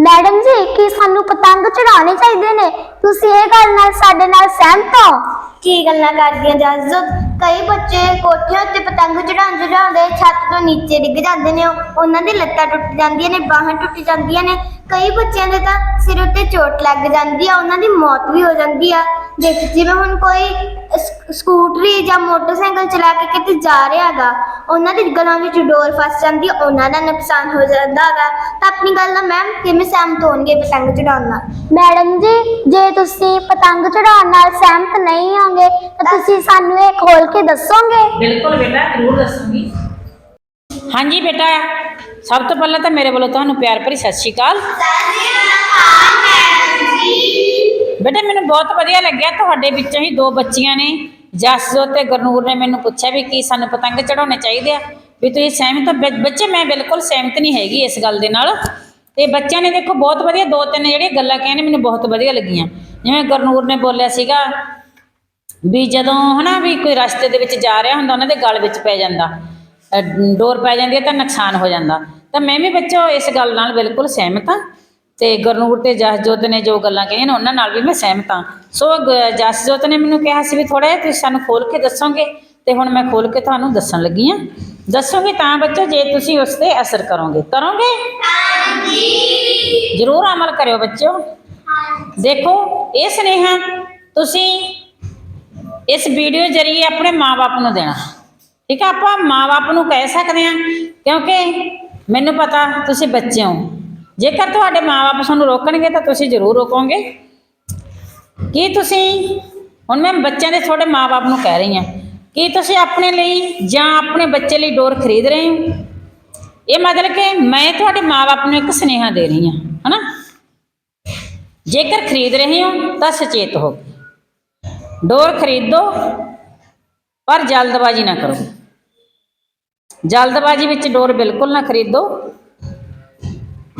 Madam ਜੀ, ਕੀ ਸਾਨੂੰ ਪਤੰਗ ਚੜਾਉਣੇ ਚਾਹੀਦੇ ਨੇ? ਤੁਸੀਂ ਇਹ ਗੱਲ ਨਾਲ ਸਾਡੇ ਨਾਲ ਸਹਿਮਤ ਹੋ? ਕੀ ਗੱਲਾਂ ਕਰਦੀਆਂ ਜੱਜ? ਕਈ ਬੱਚੇ ਕੋਠਿਆਂ ਉੱਤੇ ਪਤੰਗ ਚੜਾਉਣ ਚੜਾਉਂਦੇ ਛੱਤ ਤੋਂ ਨੀਚੇ ਡਿੱਗ ਜਾਂਦੇ ਨੇ, ਉਹਨਾਂ ਦੀ ਲੱਤਾਂ ਟੁੱਟ ਜਾਂਦੀਆਂ ਨੇ, ਬਾਹਾਂ ਟੁੱਟ ਜਾਂਦੀਆਂ ਨੇ। ਕਈ ਬੱਚਿਆਂ ਦੇ ਤਾਂ ਸਿਰ ਉੱਤੇ ਚੋਟ ਲੱਗ ਜਾਂਦੀ ਆ, ਉਹਨਾਂ ਦੀ ਮੌਤ ਵੀ ਹੋ ਜਾਂਦੀ ਆ। ਦੇਖ ਜਿਵੇਂ ਹੁਣ ਕੋਈ ਸ- ਸਕੂਟਰੀ ਜਾਂ ਮੋਟਰਸਾਈਕਲ ਚਲਾ ਕੇ ਕਿਤੇ ਜਾ ਰਿਹਾ ਹੈਗਾ ਉਹਨਾਂ ਦੀ ਗਲਾਂ ਵਿੱਚ ਡੋਰ ਫਸ ਜਾਂਦੀ ਆ, ਉਹਨਾਂ ਦਾ ਨੁਕਸਾਨ ਹੋ ਜਾਂਦਾ ਹੈਗਾ। ਤਾਂ ਆਪਣੀ ਗੱਲ ਨਾਲ ਮੈਮ ਕਿਵੇਂ ਸਹਿਮਤ ਹੋਣਗੇ ਪਤੰਗ ਚੜਾਉਣ ਨਾਲ? ਮੈਡਮ ਜੀ ਜੇ ਤੁਸੀਂ ਪਤੰਗ ਚੜਾਉਣ ਨਾਲ ਸਹਿਮਤ ਨਹੀਂ ਹੋਗੇ ਤਾਂ ਤੁਸੀਂ ਸਾਨੂੰ ਇਹ ਖੋਲ ਕੇ ਦੱਸੋਗੇ? ਬਿਲਕੁਲ ਬੇਟਾ ਜ਼ਰੂਰ ਦੱਸੂਗੀ। ਹਾਂਜੀ ਬੇਟਾ ਸਭ ਤੋਂ ਪਹਿਲਾਂ ਤਾਂ ਮੇਰੇ ਵੱਲੋਂ ਤੁਹਾਨੂੰ ਪਿਆਰ ਭਰੀ ਸਤਿ ਸ਼੍ਰੀ ਅਕਾਲ। ਬੇਟਾ, ਮੈਨੂੰ ਬਹੁਤ ਵਧੀਆ ਲੱਗਿਆ। ਤੁਹਾਡੇ ਵਿੱਚੋਂ ਹੀ ਦੋ ਬੱਚੀਆਂ ਨੇ। ਜਸਜੋਤ ਤੇ ਗੁਰਨੂਰ ਨੇ ਮੈਨੂੰ ਪੁੱਛਿਆ ਵੀ ਕੀ ਸਾਨੂੰ ਪਤੰਗ ਚੜਾਉਣੇ ਚਾਹੀਦੇ ਆ? ਵੀ ਤੁਸੀਂ ਸਹਿਮਤ ਹੋ? ਬੱਚੇ, ਮੈਂ ਬਿਲਕੁਲ ਸਹਿਮਤ ਨਹੀਂ ਹੈਗੀ ਇਸ ਗੱਲ ਦੇ ਨਾਲ। ਤੇ ਬੱਚਿਆਂ ਨੇ ਦੇਖੋ, ਬਹੁਤ ਵਧੀਆ ਦੋ ਤਿੰਨ ਜਿਹੜੀਆਂ ਗੱਲਾਂ ਕਹਿੰਦੇ ਮੈਨੂੰ ਬਹੁਤ ਵਧੀਆ ਲੱਗੀਆਂ। ਜਿਵੇਂ ਗੁਰਨੂਰ ਨੇ ਬੋਲਿਆ ਸੀਗਾ ਵੀ ਜਦੋਂ ਹਨਾ ਵੀ ਕੋਈ ਰਸਤੇ ਦੇ ਵਿੱਚ ਜਾ ਰਿਹਾ ਹੁੰਦਾ, ਉਹਨਾਂ ਦੇ ਗਲ ਵਿੱਚ ਪੈ ਜਾਂਦਾ। ਡੋਰ ਪੈ ਜਾਂਦੀ ਹੈ ਤਾਂ ਨੁਕਸਾਨ ਹੋ ਜਾਂਦਾ। ਤਾਂ ਮੈਂ ਵੀ ਬੱਚੋ ਇਸ ਗੱਲ ਨਾਲ ਬਿਲਕੁਲ ਸਹਿਮਤ ਹਾਂ। ਤੇ ਗੁਰਨੂਰ ਤੇ ਜਸਜੋਤ ਨੇ ਜੋ ਗੱਲਾਂ ਕਹੀਆਂ ਨੇ ਉਹਨਾਂ ਨਾਲ ਵੀ ਮੈਂ ਸਹਿਮਤ ਹਾਂ। ਸੋ ਗ- ਜਸਜੋਤ ਨੇ ਮੈਨੂੰ ਕਿਹਾ ਸੀ ਵੀ ਥੋੜਾ ਜਿਹਾ ਤੁਸੀਂ ਸਾਨੂੰ ਖੋਲ ਕੇ ਦੱਸੋਗੇ ਤੇ ਹੁਣ ਮੈਂ ਖੋਲ ਕੇ ਤੁਹਾਨੂੰ ਦੱਸਣ ਲੱਗੀ ਹਾਂ। ਦੱਸੋਗੇ ਤਾਂ ਬੱਚੋ ਜੇ ਤੁਸੀਂ ਉਸ ਤੇ ਅਸਰ ਕਰੋਗੇ। ਕਰੋਗੇ? ਹਾਂਜੀ। ਜ਼ਰੂਰ ਅਮਲ ਕਰਿਓ ਬੱਚੋ ਦੇਖੋ ਇਹ ਸੁਨੇਹਾ ਤੁਸੀਂ ਇਸ ਵੀਡੀਓ ਜਰੀਏ ਆਪਣੇ ਮਾਪੇ ਨੂੰ ਦੇਣਾ। ਠੀਕ ਆ ਆਪਾਂ ਮਾਪੇ ਨੂੰ ਕਹਿ ਸਕਦੇ ਹਾਂ ਕਿਉਂਕਿ ਮੈਨੂੰ ਪਤਾ ਤੁਸੀਂ ਬੱਚੇ ਹੋ। ਜੇਕਰ ਤੁਹਾਡੇ ਮਾਪੇ ਤੁਹਾਨੂੰ ਰੋਕਣਗੇ ਤਾਂ ਤੁਸੀਂ ਜ਼ਰੂਰ ਰੋਕੋਗੇ। ਕੀ ਤੁਸੀਂ, ਹੁਣ ਮੈਂ ਬੱਚਿਆਂ ਦੇ ਤੁਹਾਡੇ ਮਾਪੇ ਨੂੰ ਕਹਿ ਰਹੀ ਹਾਂ, ਕੀ ਤੁਸੀਂ ਆਪਣੇ ਲਈ ਜਾਂ ਆਪਣੇ ਬੱਚੇ ਲਈ ਡੋਰ ਖਰੀਦ ਰਹੇ ਹੋ? ਇਹ ਮਤਲਬ ਕਿ ਮੈਂ ਤੁਹਾਡੇ ਮਾਪੇ ਨੂੰ ਇੱਕ ਸੁਨੇਹਾ ਦੇ ਰਹੀ ਹਾਂ, ਹਨਾ? ਜੇਕਰ ਖਰੀਦ ਰਹੇ ਹੋ ਤਾਂ ਸੁਚੇਤ ਹੋ ਡੋਰ ਖਰੀਦੋ, ਪਰ ਜਲਦਬਾਜ਼ੀ ਨਾ ਕਰੋ। ਜਲਦਬਾਜ਼ੀ ਵਿੱਚ ਡੋਰ ਬਿਲਕੁਲ ਨਾ ਖਰੀਦੋ।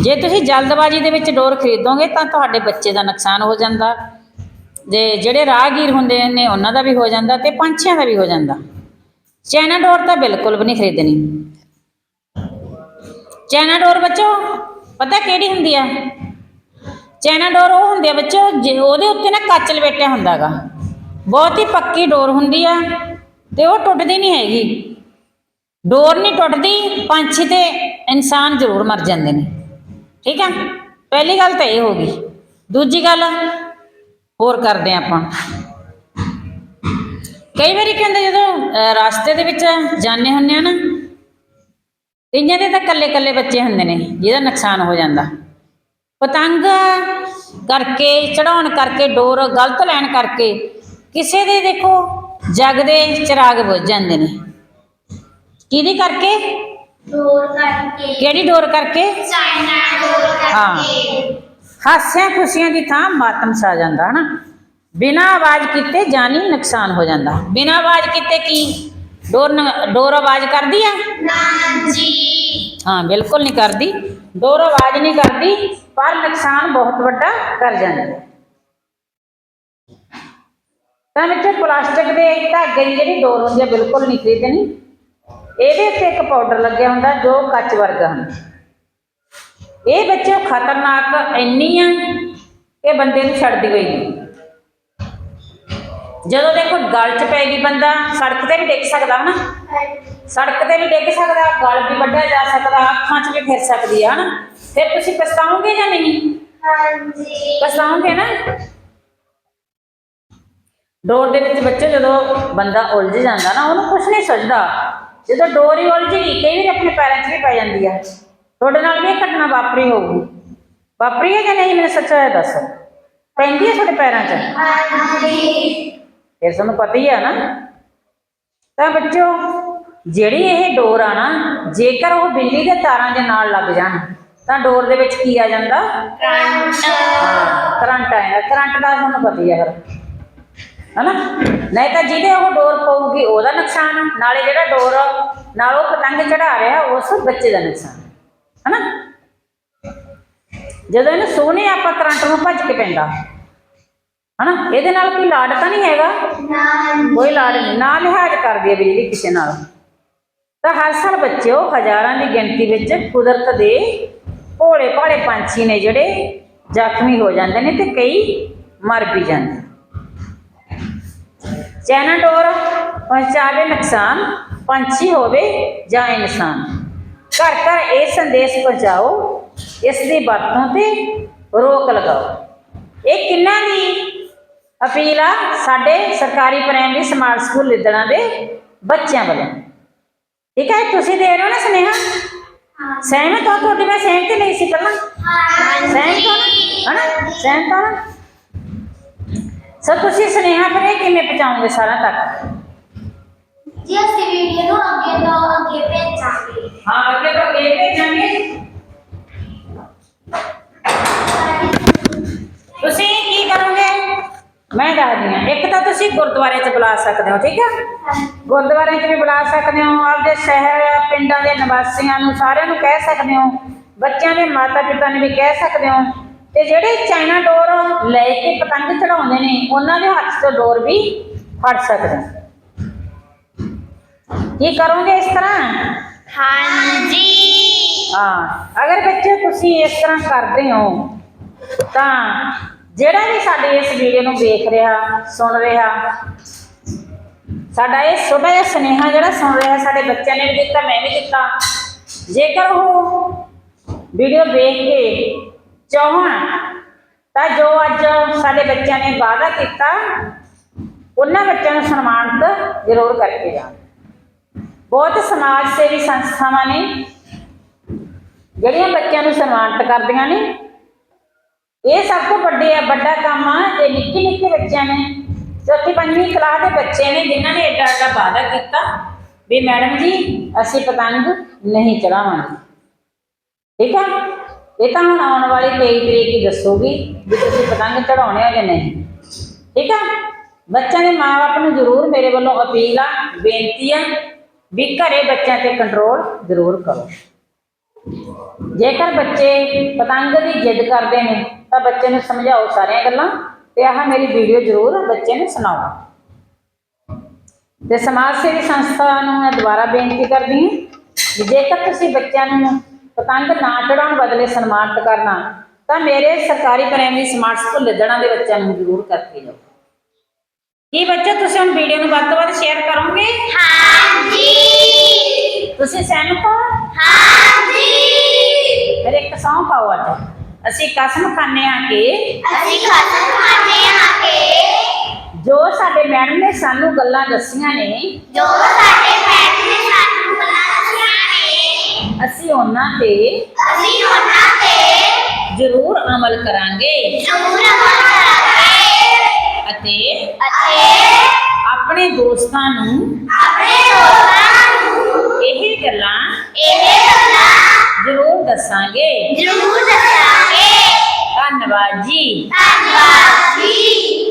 ਜੇ ਤੁਸੀਂ ਜਲਦਬਾਜ਼ੀ ਦੇ ਵਿੱਚ ਡੋਰ ਖਰੀਦੋਗੇ ਤਾਂ ਤੁਹਾਡੇ ਬੱਚੇ ਦਾ ਨੁਕਸਾਨ ਹੋ ਜਾਂਦਾ। ਜੇ ਜਿਹੜੇ ਰਾਹਗੀਰ ਹੁੰਦੇ ਨੇ, ਉਹਨਾਂ ਦਾ ਵੀ ਹੋ ਜਾਂਦਾ ਤੇ ਪੰਛੀਆਂ ਦਾ ਵੀ ਹੋ ਜਾਂਦਾ। ਚੈਨਾ ਡੋਰ ਤਾਂ ਬਿਲਕੁਲ ਵੀ ਨਹੀਂ ਖਰੀਦਣੀ। ਚਾਈਨਾ ਡੋਰ ਬੱਚੋ, ਪਤਾ ਕਿਹੜੀ ਹੁੰਦੀ ਆ? ਚਾਈਨਾ ਡੋਰ ਉਹ ਹੁੰਦੀ ਆ ਬੱਚੋ, ਜੇ ਉਹਦੇ ਉੱਤੇ ਨਾ ਕੱਚ ਲਪੇਟਿਆ ਹੁੰਦਾਗਾ। ਬਹੁਤ ਹੀ ਪੱਕੀ ਡੋਰ ਹੁੰਦੀ ਆ ਤੇ ਉਹ ਟੁੱਟਦੀ ਨਹੀਂ ਹੈਗੀ। ਡੋਰ ਨਹੀਂ ਟੁੱਟਦੀ, ਪੰਛੀ ਤੇ ਇਨਸਾਨ ਜ਼ਰੂਰ ਮਰ ਜਾਂਦੇ ਨੇ। ਠੀਕ ਹੈ? ਪਹਿਲੀ ਗੱਲ ਤਾਂ ਇਹ ਹੋ ਗਈ। ਦੂਜੀ ਗੱਲ, ਹੋਰ ਕਰਦੇ ਹਾਂ ਆਪਾਂ। ਕਈ ਵਾਰੀ ਕਹਿੰਦੇ ਜਦੋਂ ਰਸਤੇ ਦੇ ਵਿੱਚ ਜਾਂਦੇ ਹੁੰਦੇ ਆ ਨਾ, ਕਈਆਂ ਦੇ ਤਾਂ ਕੱਲੇ ਕੱਲੇ ਬੱਚੇ ਹੁੰਦੇ ਨੇ, ਜਿਹਦਾ ਨੁਕਸਾਨ ਹੋ ਜਾਂਦਾ। ਪਤੰਗ ਕਰਕੇ, ਚੜਾਉਣ ਕਰਕੇ, ਡੋਰ ਗਲਤ ਲੈਣ ਕਰਕੇ, ਕਿਸੇ ਦੇ ਦੇਖੋ ਜਗ ਦੇ ਚਿਰਾਗ ਬੁੱਝ ਜਾਂਦੇ ਨੇ। ਕਿਹਦੇ ਕਰਕੇ? ਡੋਰ ਕਰਕੇ। ਕਿਹੜੀ ਡੋਰ ਕਰਕੇ? ਚਾਈਨਾ ਡੋਰ ਹਾਂ। ਹਾਸਿਆਂ ਖੁਸ਼ੀਆਂ ਦੀ ਥਾਂ ਮਾਤਮ ਛਾ ਜਾਂਦਾ ਹਨਾ? ਬਿਨਾਂ ਆਵਾਜ਼ ਕੀਤੇ ਜਾਨੀ ਨੁਕਸਾਨ ਹੋ ਜਾਂਦਾ। ਬਿਨਾਂ ਆਵਾਜ਼ ਕੀਤੇ ਕੀ? ਡੋਰ ਡੋਰ ਆਵਾਜ਼ ਕਰਦੀ ਆ? ਨਾ ਜੀ। ਹਾਂ ਬਿਲਕੁਲ ਨਹੀਂ ਕਰਦੀ। ਡੋਰ ਆਵਾਜ਼ ਨਹੀਂ ਕਰਦੀ ਪਰ ਨੁਕਸਾਨ ਬਹੁਤ ਵੱਡਾ ਕਰ ਜਾਂਦੀ। ਹੈ ਤਾਂ ਵਿੱਚ ਪਲਾਸਟਿਕ ਦੇ ਧਾਗੇ ਦੀ ਜਿਹੜੀ ਡੋਰ ਹੁੰਦੀ ਹੈ ਬਿਲਕੁਲ ਨਹੀਂ ਖਰੀਦਣੀ। ਇਹਦੇ ਉੱਤੇ ਇੱਕ ਪਾਊਡਰ ਲੱਗਿਆ ਹੁੰਦਾ ਜੋ ਕੱਚ ਵਰਗਾ ਹੁੰਦਾ। ਇਹ ਬੱਚੇ ਖਤਰਨਾਕ ਇੰਨੀ ਆ ਕਿ ਬੰਦੇ ਨੂੰ ਛੱਡਦੀ ਹੋਈ ਨਹੀਂ। ਜਦੋਂ ਦੇਖੋ ਗਲ 'ਚ ਪੈ ਗਈ ਬੰਦਾ ਸੜਕ ਤੇ ਵੀ ਡਿੱਗ ਸਕਦਾ ਹਨਾ? ਸੜਕ ਤੇ ਵੀ ਡਿੱਗ ਸਕਦਾ ਗਲ ਵੀ ਵੱਢਿਆ ਜਾ ਸਕਦਾ ਅੱਖਾਂ 'ਚ ਵੀ ਫਿਰ ਸਕਦੀ ਆ ਹਨਾ? ਫਿਰ ਤੁਸੀਂ ਪਛਤਾਓਗੇ ਜਾਂ ਨਹੀਂ? ਹਾਂਜੀ। ਪਛਤਾਓਗੇ ਨਾ? ਡੋਰ ਦੇ ਵਿੱਚ ਬੱਚੇ ਜਦੋਂ ਬੰਦਾ ਉਲਝ ਜਾਂਦਾ ਨਾ ਉਹਨੂੰ ਕੁਝ ਨਹੀਂ ਸੁਝਦਾ। ਜਦੋਂ ਡੋਰ ਉਲਝ ਗਈ ਕਈ ਵਾਰ ਆਪਣੇ ਪੈਰਾਂ 'ਚ ਵੀ ਪੈ ਜਾਂਦੀ ਆ ਤੁਹਾਡੇ ਨਾਲ ਵੀ ਇਹ ਘਟਨਾ ਵਾਪਰੀ ਹੋਊਗੀ। ਵਾਪਰੀ ਹੈ ਜਾਂ ਨਹੀਂ ਮੈਨੂੰ ਸੱਚਾ ਹੈ ਦੱਸ। ਪੈਂਦੀ ਹੈ ਤੁਹਾਡੇ ਪੈਰਾਂ 'ਚ? ਫਿਰ ਤੁਹਾਨੂੰ ਪਤਾ ਹੀ ਆ ਨਾ। ਤਾਂ ਬੱਚੋ ਜਿਹੜੀ ਇਹ ਡੋਰ ਆ ਨਾ ਜੇਕਰ ਉਹ ਬਿਜਲੀ ਦੇ ਤਾਰਾਂ ਦੇ ਨਾਲ ਲੱਗ ਜਾਣ ਤਾਂ ਡੋਰ ਦੇ ਵਿੱਚ ਕੀ ਆ ਜਾਂਦਾ? ਕਰੰਟ। ਆਇਆ ਕਰੰਟ ਦਾ ਤੁਹਾਨੂੰ ਪਤਾ ਹੀ ਆ ਫਿਰ। ਹਨਾ? ਨਹੀਂ ਤਾਂ ਜਿਹਦੇ ਉਹ ਡੋਰ ਪਊਗੀ ਉਹਦਾ ਨੁਕਸਾਨ ਨਾਲੇ ਜਿਹੜਾ ਡੋਰ ਨਾਲ ਉਹ ਪਤੰਗ ਚੜਾ ਰਿਹਾ ਉਸ ਬੱਚੇ ਦਾ ਨੁਕਸਾਨ ਹਨਾ? ਜਦੋਂ ਇਹਨੂੰ ਸੋਨੇ ਆਪਾਂ ਕਰੰਟ ਨੂੰ ਭੱਜ ਕੇ ਪੈਂਦਾ। ਹਨਾ? ਇਹਦੇ ਨਾਲ ਕੋਈ ਲਾਡ ਤਾਂ ਨਹੀਂ ਹੈਗਾ? ਕੋਈ ਨਹੀਂ। ਨਾ ਲਿਹਾਜ਼ ਕਰਦੀ ਹੈ ਬਿਜਲੀ ਕਿਸੇ ਨਾਲ। ਤਾਂ ਹਰ ਸਾਲ ਬੱਚਿਓ ਹਜ਼ਾਰਾਂ ਦੀ ਗਿਣਤੀ ਵਿੱਚ ਕੁਦਰਤ ਦੇ ਭੋਲੇ ਭਾਲੇ ਪੰਛੀ ਨੇ ਜਿਹੜੇ ਜ਼ਖਮੀ ਹੋ ਜਾਂਦੇ ਨੇ ਤੇ ਕਈ ਮਰ ਵੀ ਜਾਂਦੇ ਨੇ। ਚੈਨਾ ਡੋਰ ਪਹੁੰਚਾਵੇ ਨੁਕਸਾਨ ਪੰਛੀ ਹੋਵੇ ਜਾਂ ਇਨਸਾਨ। ਘਰ ਘਰ ਇਹ ਸੰਦੇਸ਼ ਪਹੁੰਚਾਓ ਇਸ ਦੀ ਵਰਤੋਂ ਤੇ ਰੋਕ ਲਗਾਓ। ਇਹ ਕਿੰਨਾਂ ਦੀ ਅਪੀਲ ਆ? ਸਾਡੇ ਸਰਕਾਰੀ ਪ੍ਰਾਇਮਰੀ ਸਮਾਰਟ ਸਕੂਲ ਲਿੱਦਣਾ ਦੇ ਬੱਚਿਆਂ ਵੱਲੋਂ। ਠੀਕ ਹੈ ਤੁਸੀਂ ਦੇ ਰਹੇ ਹੋ ਨਾ ਸੁਨੇਹਾ? ਸਹਿਮਤ ਹੋ ਤੁਹਾਡੀ? ਮੈਂ ਸਹਿਮਤੀ ਨਹੀਂ ਸੀ ਪਹਿਲਾਂ। ਸਹਿਮਤ ਹੋ ਨਾ? ਹਨਾ? ਸਹਿਮਤ ਹੋ ਨਾ? ਸੋ ਤੁਸੀਂ ਸੁਨੇਹਾ ਫਿਰ ਇਹ ਕਿਵੇਂ ਪਹੁੰਚਾਓਗੇ ਸਾਰਿਆਂ ਤੱਕ? ਜੀ ਅਸੀਂ ਵੀਡੀਓ ਨੂੰ ਅੱਗੇ ਤੋਂ ਅੱਗੇ ਭੇਜਾਂਗੇ। ਹਾਂ ਅੱਗੇ ਤੋਂ ਅੱਗੇ ਭੇਜਾਂਗੇ। ਤੁਸੀਂ ਕੀ ਕਰੋਗੇ? ਮੈਂ ਦੱਸਦੀ ਹਾਂ। ਇੱਕ ਤਾਂ ਤੁਸੀਂ ਗੁਰਦੁਆਰੇ 'ਚ ਬੁਲਾ ਸਕਦੇ ਹੋ ਠੀਕ ਹੈ? ਗੁਰਦੁਆਰੇ 'ਚ ਵੀ ਬੁਲਾ ਸਕਦੇ ਹੋ ਆਪਦੇ ਸ਼ਹਿਰ ਪਿੰਡਾਂ ਦੇ ਨਿਵਾਸੀਆਂ ਨੂੰ ਸਾਰਿਆਂ ਨੂੰ ਕਹਿ ਸਕਦੇ ਹੋ। ਬੱਚਿਆਂ ਦੇ ਮਾਤਾ ਪਿਤਾ ਨੂੰ ਵੀ ਕਹਿ ਸਕਦੇ ਹੋ। ਤੇ ਜਿਹੜੇ ਚਾਈਨਾ ਡੋਰ ਲੈ ਕੇ ਪਤੰਗ ਚੜਾਉਂਦੇ ਨੇ ਉਹਨਾਂ ਦੇ ਹੱਥ ਤੋਂ ਡੋਰ ਵੀ ਫੜ ਸਕਦੇ ਹੋ ਕੀ ਕਰੋਗੇ ਇਸ ਤਰ੍ਹਾਂ? ਹਾਂਜੀ। ਹਾਂ ਅਗਰ ਬੱਚੇ ਤੁਸੀਂ ਇਸ ਤਰ੍ਹਾਂ ਕਰਦੇ ਹੋ ਤਾਂ ਜਿਹੜਾ ਵੀ ਸਾਡੇ ਇਸ ਵੀਡੀਓ ਨੂੰ ਦੇਖ ਰਿਹਾ ਸੁਣ ਰਿਹਾ ਸਾਡਾ ਇਹ ਛੋਟਾ ਜਿਹਾ ਸੁਨੇਹਾ ਜਿਹੜਾ ਸੁਣ ਰਿਹਾ ਸਾਡੇ ਬੱਚਿਆਂ ਨੇ ਵੀ ਦਿੱਤਾ ਮੈਂ ਵੀ ਦਿੱਤਾ ਜੇਕਰ ਉਹ ਵੀਡੀਓ ਦੇਖ ਕੇ ਚਾਹਣ ਤਾਂ ਜੋ ਅੱਜ ਸਾਡੇ ਬੱਚਿਆਂ ਨੇ ਵਾਅਦਾ ਕੀਤਾ, ਉਹਨਾਂ ਬੱਚਿਆਂ ਨੂੰ ਸਨਮਾਨਿਤ ਜ਼ਰੂਰ ਕਰਕੇ ਜਾਣ। ਬਹੁਤ ਸਮਾਜ ਸੇਵੀ ਸੰਸਥਾਵਾਂ ਨੇ, ਜਿਹੜੀਆਂ ਬੱਚਿਆਂ ਨੂੰ ਸਨਮਾਨਿਤ ਕਰਦੀਆਂ ਨੇ। ਇਹ ਸਭ ਤੋਂ ਵੱਡੇ ਆ, ਵੱਡਾ ਕੰਮ ਆ, ਇਹ ਨਿੱਕੇ ਨਿੱਕੇ ਬੱਚਿਆਂ ਨੇ, ਚੌਥੀ, ਪੰਜਵੀਂ ਕਲਾਸ ਦੇ ਬੱਚੇ ਨੇ ਜਿਨ੍ਹਾਂ ਨੇ ਏਡਾ ਏਡਾ ਵਾਅਦਾ ਕੀਤਾ ਵੀ, ਮੈਡਮ ਜੀ, ਅਸੀਂ ਪਤੰਗ ਨਹੀਂ ਚੜਾਵਾਂਗੇ ਠੀਕ ਆ? ਇਹ ਤਾਂ ਹੁਣ ਆਉਣ ਵਾਲੀ 23 ਤਰੀਕ ਹੀ ਦੱਸੂਗੀ ਵੀ ਤੁਸੀਂ ਪਤੰਗ ਚੜਾਉਣੇ ਆ ਜਾਂ ਨਹੀਂ। ਠੀਕ ਆ? ਬੱਚਿਆਂ ਦੇ ਮਾਪੇ ਨੂੰ ਜ਼ਰੂਰ ਮੇਰੇ ਵੱਲੋਂ ਅਪੀਲ ਆ, ਬੇਨਤੀ ਆ ਵੀ ਘਰੇ ਬੱਚਿਆਂ ਤੇ ਕੰਟਰੋਲ ਜ਼ਰੂਰ ਕਰੋ। ਜੇਕਰ ਬੱਚੇ ਪਤੰਗ ਦੀ ਜਿੱਦ ਕਰਦੇ ਨੇ, ਤਾਂ ਬੱਚੇ ਨੂੰ ਸਮਝਾਓ ਸਾਰੀਆਂ ਗੱਲਾਂ ਤੇ ਆਹ ਮੇਰੀ ਵੀਡੀਓ ਜ਼ਰੂਰ ਬੱਚੇ ਨੂੰ ਸੁਣਾਓ। ਤੇ ਸਮਾਜ ਸੇਵੀ ਸੰਸਥਾ ਨੂੰ ਮੈਂ ਦੁਬਾਰਾ ਬੇਨਤੀ ਕਰਦੀ ਹਾਂ ਜੇਕਰ ਤੁਸੀਂ ਬੱਚਿਆਂ ਨੂੰ ਪਤੰਗ ਨਾ ਚੜਾਉਣ ਬਦਲੇ ਸਨਮਾਨਿਤ ਕਰਨਾ ਤਾਂ ਮੇਰੇ ਸਰਕਾਰੀ ਪ੍ਰਾਇਮਰੀ ਸਮਾਰਟ ਸਕੂਲ ਲਿੱਦਣਾ ਦੇ ਬੱਚਿਆਂ ਨੂੰ ਜ਼ਰੂਰ ਕਰਕੇ ਜਾਓ। ਕੀ ਬੱਚੇ ਤੁਸੀਂ ਹੁਣ ਵੀਡੀਓ ਨੂੰ ਵੱਧ ਤੋਂ ਵੱਧ ਸ਼ੇਅਰ ਕਰੋਗੇ? ਹਾਂਜੀ। ਤੁਸੀਂ ਸਹਿਮਤ ਹੋ? ਹਾਂਜੀ। ਫਿਰ ਇੱਕ ਸੌਂ ਪਾਓ ਅੱਜ। ਅਸੀਂ ਕਸਮ ਖਾਂਦੇ ਹਾਂ ਕਿ ਅਸੀਂ ਖਤਮ ਖਾਣੇ ਆ ਕੇ ਜੋ ਸਾਡੇ ਮੈਡਮ ਨੇ ਸਾਨੂੰ ਗੱਲਾਂ ਦੱਸੀਆਂ ਨੇ ਜੋ ਸਾਡੇ ਅਸੀਂ ਉਹਨਾਂ ਤੇ ਅਸੀਂ ਉਹਨਾਂ ਤੇ ਜ਼ਰੂਰ ਅਮਲ ਕਰਾਂਗੇ। ਜ਼ਰੂਰ ਅਮਲ ਕਰਾਂਗੇ। ਅਤੇ ਅਤੇ ਆਪਣੇ ਦੋਸਤਾਂ ਨੂੰ ਆਪਣੇ ਦੋਸਤਾਂ ਨੂੰ ਇਹ ਗੱਲਾਂ ਇਹ ਗੱਲਾਂ ਜ਼ਰੂਰ ਦੱਸਾਂਗੇ। ਜ਼ਰੂਰ ਦੱਸਾਂਗੇ। ਧੰਨਵਾਦ ਜੀ। ਧੰਨਵਾਦ ਜੀ।